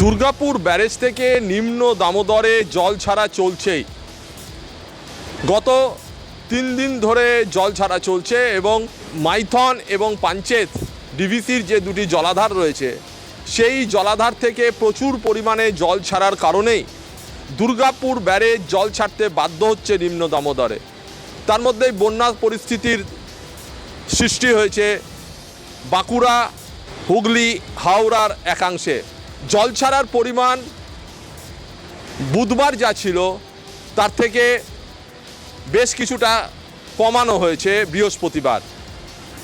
Durgapur barrage থেকে নিম্ন দামোদরে জল ছাড়া চলছেই। গত তিন দিন ধরে জল ছাড়া চলছে এবং মাইথন এবং পাঞ্চেত ডিভিসির যে দুটি জলাধার রয়েছে, সেই জলাধার থেকে প্রচুর পরিমাণে জল ছাড়ার কারণেই দুর্গাপুর ব্যারেজ জল ছাড়তে বাধ্য হচ্ছে নিম্ন দামোদরে। তার মধ্যেই বন্যা পরিস্থিতির সৃষ্টি হয়েছে বাঁকুড়া, হুগলি, হাওড়ার একাংশে। জল ছাড়ার পরিমাণ বুধবার যা ছিল, তার থেকে বেশ কিছুটা কমানো হয়েছে বৃহস্পতিবার।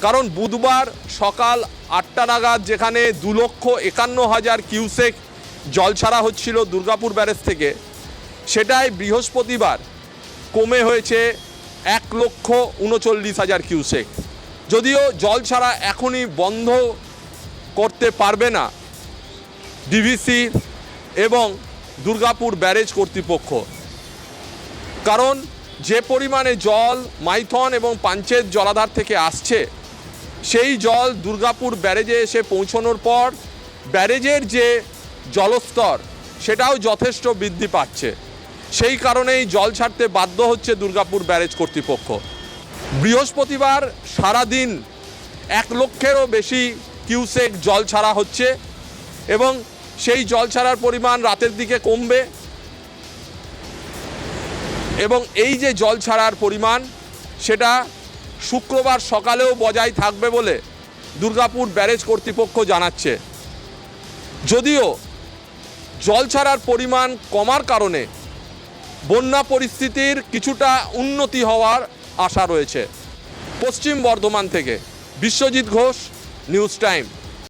কারণ বুধবার সকাল আটটা নাগাদ যেখানে দু লক্ষ একান্ন হাজার কিউসেক জল ছাড়া হচ্ছিল দুর্গাপুর ব্যারেজ থেকে, সেটাই বৃহস্পতিবার কমে হয়েছে এক লক্ষ উনচল্লিশ হাজার কিউসেক। যদিও জল ছাড়া এখনই বন্ধ করতে পারবে না ডিভিসি এবং দুর্গাপুর ব্যারেজ কর্তৃপক্ষ। কারণ যে পরিমাণে জল, মাইথন এবং পাঞ্চেত জলাধার থেকে আসছে, সেই জল দুর্গাপুর ব্যারেজে এসে পৌঁছানোর পর ব্যারেজের যে জলস্তর, সেটাও যথেষ্ট বৃদ্ধি পাচ্ছে। সেই কারণেই জল ছাড়তে বাধ্য হচ্ছে দুর্গাপুর ব্যারেজ কর্তৃপক্ষ। বৃহস্পতিবার সারাদিন এক লক্ষেরও বেশি কিউসেক জল ছাড়া হচ্ছে এবং সেই জল ছাড়ার পরিমাণ রাতের দিকে কমবে। এবং এই যে জল ছাড়ার পরিমাণ, সেটা শুক্রবার সকালেও বজায় থাকবে বলে দুর্গাপুর ব্যারেজ কর্তৃপক্ষ জানাচ্ছে। যদিও জল ছাড়ার পরিমাণ কমার কারণে বন্যা পরিস্থিতির কিছুটা উন্নতি হওয়ার আশা রয়েছে। পশ্চিম বর্ধমান থেকে বিশ্বজিৎ ঘোষ, নিউজ টাইম।